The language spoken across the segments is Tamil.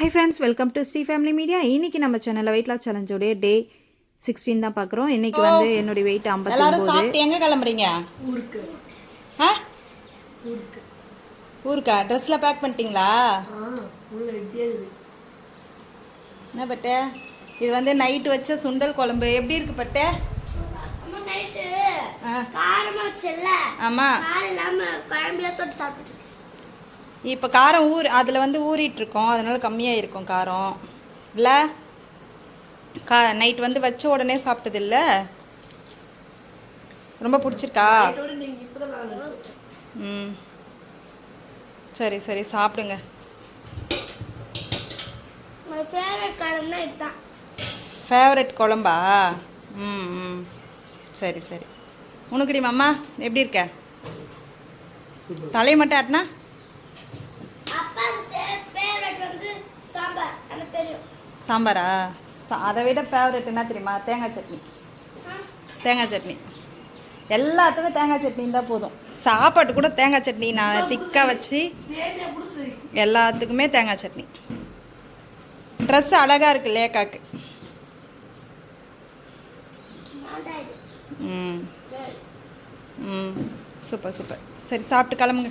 Hi friends welcome to Sri family media இன்னைக்கு நம்ம சேனலில் வெயிட் லாஸ் சேலஞ்சோடைய டே சிக்ஸ்டீன் தான் பார்க்குறோம். இன்னைக்கு வந்து என்னுடைய வெயிட் ஐம்பத்தி எல்லாரும் ஒம்பது சாப்பிட்டு எங்க கிளம்புறீங்க? ஊருக்கு. ஆ? ஊருக்கா. ட்ரெஸ்ல பேக் பண்ணிட்டீங்களா? என்ன பட்டு? இது வந்து நைட் வச்ச சுண்டல் குழம்பு. எப்படி இருக்கு பட்டு? அம்மா நைட்டு ஆ, காரமா வச்சல ஆமா. காரம் இல்லாம குழம்புல தொட்டு சாப்பிட்டு இப்போ காரம் ஊர் அதில் வந்து ஊறிட்டு இருக்கோம் அதனால கம்மியாக இருக்கும் காரம். இல்லை? கா நைட் வந்து வச்ச உடனே சாப்பிட்டது இல்ல ரொம்ப பிடிச்சிருக்கா? ம். சரி சரி சாப்பிடுங்க. ஃபேவரட் குழம்பா? ம் ம். சரி சரி. உனக்குடி மாமா எப்படி இருக்க? தலையை மட்டும் ஆட்டினா அப்பாவுக்கு ஃபேவரட் வந்து சாம்பார் எனக்கு தெரியும் சாம்பாரா? அதை விட ஃபேவரட் என்ன தெரியுமா? தேங்காய் சட்னி. தேங்காய் சட்னி. எல்லாத்துக்கும் தேங்காய் சட்னி இருந்தால் போதும். சாப்பாட்டு கூட தேங்காய் சட்னி நான் திக்காக வச்சு எல்லாத்துக்குமே தேங்காய் சட்னி. ட்ரெஸ் அழகாக இருக்கு லேக்காக்கு ம். ம். Super super. சரி சாப்பிட்டு கிளம்புங்க.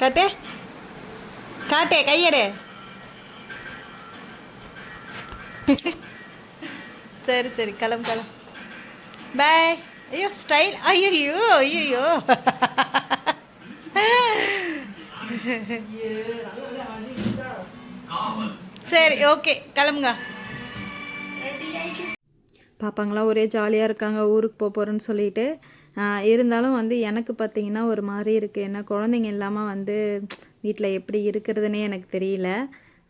காட்டு. காட்டு கையெடு. சரி சரி கிளம்பு கிளம்பு. பாய் ஐயோ ஸ்டைல் ஐயோ ஐயோ சரி ஓகே கிளம்புங்க. பாப்பாங்களாம் ஒரே ஜாலியாக இருக்காங்க ஊருக்கு போக போகிறேன்னு சொல்லிட்டு. இருந்தாலும் வந்து எனக்கு பார்த்தீங்கன்னா ஒரு மாதிரி இருக்குது ஏன்னா குழந்தைங்க இல்லாமல் வந்து வீட்டில் எப்படி இருக்கிறதுனே எனக்கு தெரியல.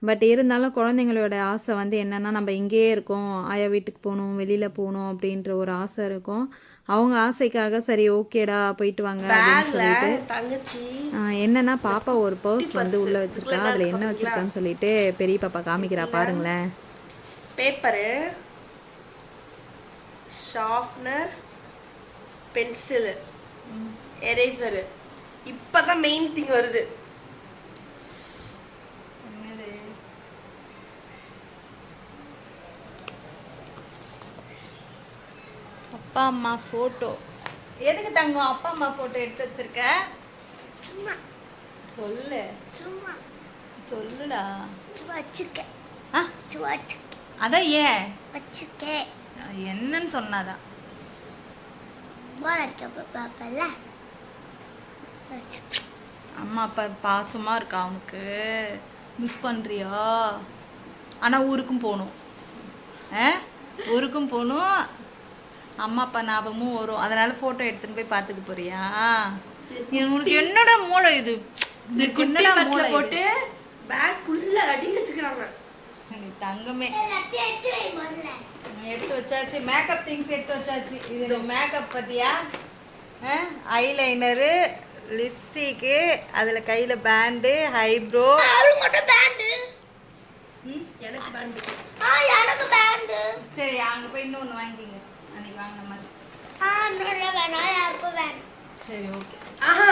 பட் இருந்தாலும் குழந்தைங்களோட ஆசை வந்து என்னென்னா நம்ம இங்கேயே இருக்கோம். ஆயா வீட்டுக்கு போகணும் வெளியில் போகணும் அப்படின்ற ஒரு ஆசை இருக்கும். அவங்க ஆசைக்காக சரி ஓகேடா போயிட்டு வாங்க அப்படின்னு சொல்லிட்டு என்னன்னா பாப்பா ஒரு பர்ஸ் வந்து உள்ள வச்சிருக்கா. அதுல என்ன வச்சிருக்கான்னு சொல்லிட்டு பெரிய பாப்பா காமிக்கிறா பாருங்களேன். பேப்பரு ஷார்ப்னர் பென்சிலு எரேசரு இப்போ தான் மெயின் திங் வருது. அப்பா அம்மா ஃபோட்டோ எதுக்கு தங்கம்? அப்பா அம்மா ஃபோட்டோ எடுத்து வச்சிருக்க? சும்மா. சொல்லு. சும்மா. சொல்லுடா. வச்சிருக்கேன் ஆ? அதான் ஏன்? வச்சிருக்கேன் என்னன்னு சொன்னாதான் அம்மா அப்பா பாசமாக இருக்கா அவனுக்கு? மிஸ் பண்ணுறியா ஆனால் ஊருக்கும் போகணும். ஊருக்கும் போகணும். அம்மா அப்பா ஞாபகமும் வரும். அதனால ஃபோட்டோ எடுத்துன்னு போய் பார்த்துக்க போறியா? உனக்கு என்னடா மூளை இது? என்னடா மூளை இது? போட்டு பேக் உள்ள அடி வச்சுக்கிறாங்க. நீ தங்கமே. எடுத்து வச்சாச்சு. மேக்கப் திங்ஸ் எடுத்து வச்சாச்சு. இது மேக்கப் பத்தியா? ஐலைனரு லிப்ஸ்டிக்கு அதில் கையில் பேண்டு ஹைப்ரோ அவளுக்கு மட்டும் பேண்டு எனக்கு பேண்ட் ஆ எனக்கு பேண்டு சரி அங்கே போய் இன்னொன்று வாங்கிக்கிங்க. அன்னைக்கு வாங்கின மாதிரி ஆ இன்னொரு வேணாம் யாருக்கும் வேணும் சரி ஓகே ஆஹா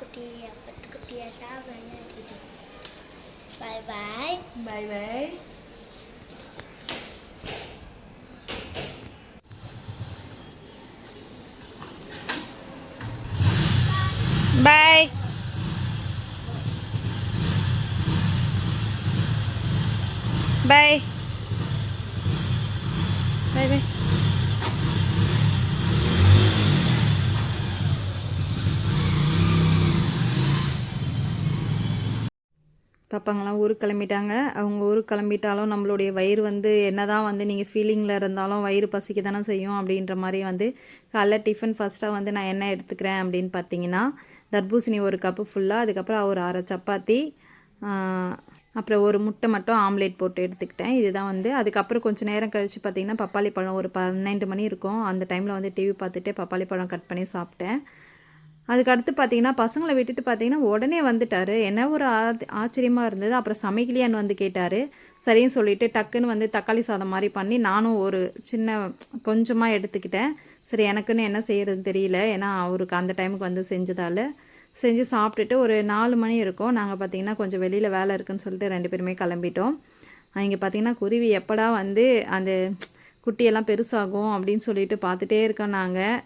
குட்டி பட்டு குட்டியா சாப்பிடுங்க பாய் பாய் பாய் பாய் பாய் பாய் பாய் பாய் பாப்பாங்களாம் ஊருக்கு கிளம்பிட்டாங்க. அவங்க ஊருக்கு கிளம்பிட்டாலும் நம்மளுடைய வயிறு வந்து என்னதான் வந்து நீங்கள் ஃபீலிங்கில் இருந்தாலும் வயிறு பசிக்க தானே செய்யும் அப்படின்ற மாதிரி வந்து காலைல டிஃபன் ஃபஸ்ட்டாக வந்து நான் என்ன எடுத்துக்கிறேன் அப்படின்னு பார்த்தீங்கன்னா தர்பூசணி ஒரு கப்பு ஃபுல்லாக அதுக்கப்புறம் ஒரு அரை சப்பாத்தி அப்புறம் ஒரு முட்டை மட்டும் ஆம்லேட் போட்டு எடுத்துக்கிட்டேன். இதுதான் வந்து அதுக்கப்புறம் கொஞ்சம் நேரம் கழித்து பார்த்தீங்கன்னா பப்பாளி பழம் ஒரு பன்னெண்டு மணி இருக்கும். அந்த டைமில் வந்து டிவி பார்த்துட்டு பப்பாளி பழம் கட் பண்ணி சாப்பிட்டேன். அதுக்கடுத்து பார்த்தீங்கன்னா பசங்களை விட்டுட்டு பார்த்தீங்கன்னா உடனே வந்துட்டார். என்ன ஒரு ஆ- ஆச்சரியமாக இருந்தது. அப்புறம் சமைக்கலையான்னு வந்து கேட்டார். சரின்னு சொல்லிட்டு டக்குன்னு வந்து தக்காளி சாதம் மாதிரி பண்ணி நானும் ஒரு சின்ன கொஞ்சமாக எடுத்துக்கிட்டேன். சரி எனக்குன்னு என்ன செய்யறதுன்னு தெரியல. ஏன்னா அவருக்கு அந்த டைமுக்கு வந்து செஞ்சதால் செஞ்சு சாப்பிட்டுட்டு ஒரு நாலு மணி இருக்கும். நாங்கள் பார்த்தீங்கன்னா கொஞ்சம் வெளியில் வேலை இருக்குன்னு சொல்லிட்டு ரெண்டு பேருமே கிளம்பிட்டோம். இங்கே பார்த்தீங்கன்னா குருவி எப்படா வந்து அந்த குட்டியெல்லாம் பெருசாகும் அப்படின்னு சொல்லிட்டு பார்த்துட்டே இருக்கோம் நாங்கள்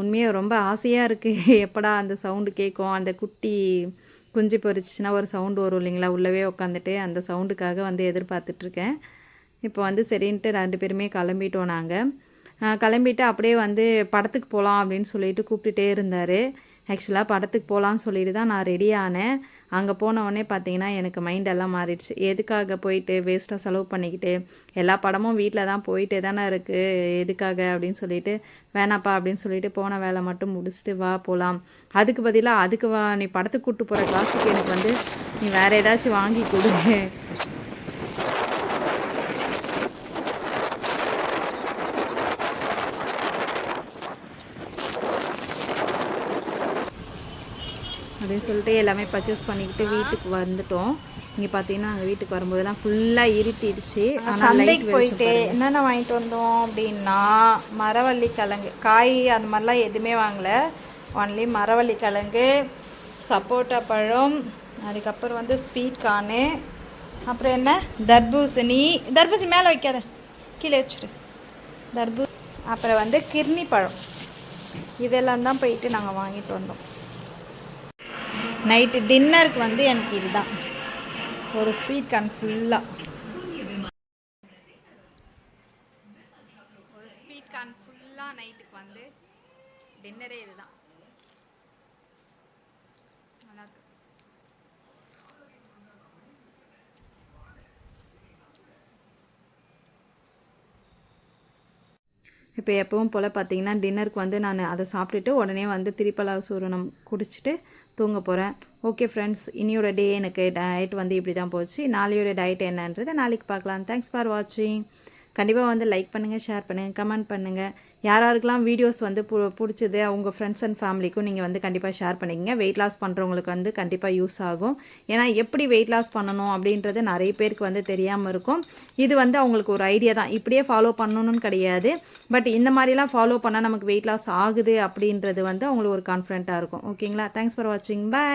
உண்மையாக ரொம்ப ஆசையாக இருக்குது எப்படா அந்த சவுண்டு கேட்கும் அந்த குட்டி குஞ்சு பொரிச்சுன்னா ஒரு சவுண்டு வரும் இல்லைங்களா? உள்ளவே உட்காந்துட்டு அந்த சவுண்டுக்காக வந்து எதிர்பார்த்துட்ருக்கேன் இப்போ வந்து சரின்ட்டு ரெண்டு பேருமே கிளம்பிட்டோம் நாங்கள் கிளம்பிட்டு அப்படியே வந்து படத்துக்கு போகலாம் அப்படின்னு சொல்லிட்டு கூப்பிட்டுட்டே இருந்தார். ஆக்சுவலாக படத்துக்கு போகலான்னு சொல்லிட்டு தான் நான் ரெடி ஆனேன். அங்கே போன உடனே பார்த்தீங்கன்னா எனக்கு மைண்ட் எல்லாம் மாறிடுச்சு. எதுக்காக போயிட்டு வேஸ்ட்டாக செலவு பண்ணிக்கிட்டு எல்லா படமும் வீட்டில் தான் போயிட்டே தானே இருக்குது எதுக்காக அப்படின்னு சொல்லிட்டு வேணாப்பா அப்படின்னு சொல்லிட்டு போன வேலை மட்டும் முடிச்சுட்டு வா போகலாம் அதுக்கு பதிலாக அதுக்கு வா நீ படத்துக்கு கூப்பிட்டு போகிற காசுக்கு எனக்கு வந்து நீ வேறு ஏதாச்சும் வாங்கி கொடு. அப்படின்னு சொல்லிட்டு எல்லாமே பர்ச்சேஸ் பண்ணிக்கிட்டு வீட்டுக்கு வந்துட்டோம். இங்கே பார்த்தீங்கன்னா அங்கே வீட்டுக்கு வரும்போதெல்லாம் ஃபுல்லாக இருட்டிடுச்சு. சந்தைக்கு போயிட்டு என்னென்ன வாங்கிட்டு வந்தோம் அப்படின்னா மரவள்ளி கிழங்கு காய் அந்த மாதிரிலாம் எதுவுமே வாங்கல. ஒன்லி மரவள்ளி கிழங்கு சப்போட்டா பழம் அதுக்கப்புறம் வந்து ஸ்வீட் கார்னு அப்புறம் என்ன? தர்பூசணி. தர்பூசணி மேலே வைக்காத. கீழே வச்சுரு தர்பூ அப்புறம் வந்து கிர்னி பழம் இதெல்லாம் தான் போயிட்டு நாங்கள் வாங்கிட்டு வந்தோம். நைட்டு டின்னருக்கு வந்து எனக்கு இதுதான். ஒரு ஸ்வீட் கார்ன் ஃபுல்லாக ஒரு ஸ்வீட் கார்ன் ஃபுல்லாக நைட்டுக்கு வந்து டின்னரே இதுதான் நல்லா இருக்கு இப்போ எப்பவும் போல் பார்த்தீங்கன்னா டின்னருக்கு வந்து நான் அதை சாப்பிட்டுட்டு உடனே வந்து திரிப்பலா சூரணம் குடிச்சிட்டு தூங்க போகிறேன் ஓகே ஃப்ரெண்ட்ஸ் இனியோட டே எனக்கு டயட் வந்து இப்படி தான் போச்சு. நாளையோட டயட் என்னன்றதை நாளைக்கு பார்க்கலாம். தேங்க்ஸ் ஃபார் வாட்சிங் கண்டிப்பாக வந்து லைக் பண்ணுங்கள் ஷேர் பண்ணுங்கள் கமெண்ட் பண்ணுங்கள் யார் வீடியோஸ் வந்து பு பிடிச்சது அவங்க ஃப்ரெண்ட்ஸ் அண்ட் ஃபேமிலிக்கும் நீங்கள் வந்து கண்டிப்பாக ஷேர் பண்ணிக்கங்க. வெயிட் லாஸ் பண்ணுறவங்களுக்கு வந்து கண்டிப்பாக யூஸ் ஆகும். ஏன்னா எப்படி வெயிட் லாஸ் பண்ணணும் அப்படின்றது நிறைய பேருக்கு வந்து தெரியாமல் இருக்கும். இது வந்து அவங்களுக்கு ஒரு ஐடியா தான். இப்படியே ஃபாலோ பண்ணணும்னு கிடையாது. பட் இந்த மாதிரிலாம் ஃபாலோ பண்ணால் நமக்கு வெயிட் லாஸ் ஆகுது அப்படின்றது வந்து அவங்களுக்கு ஒரு கான்ஃபிடென்ட்டாக இருக்கும். ஓகேங்களா தேங்க்ஸ் ஃபார் வாட்சிங் பை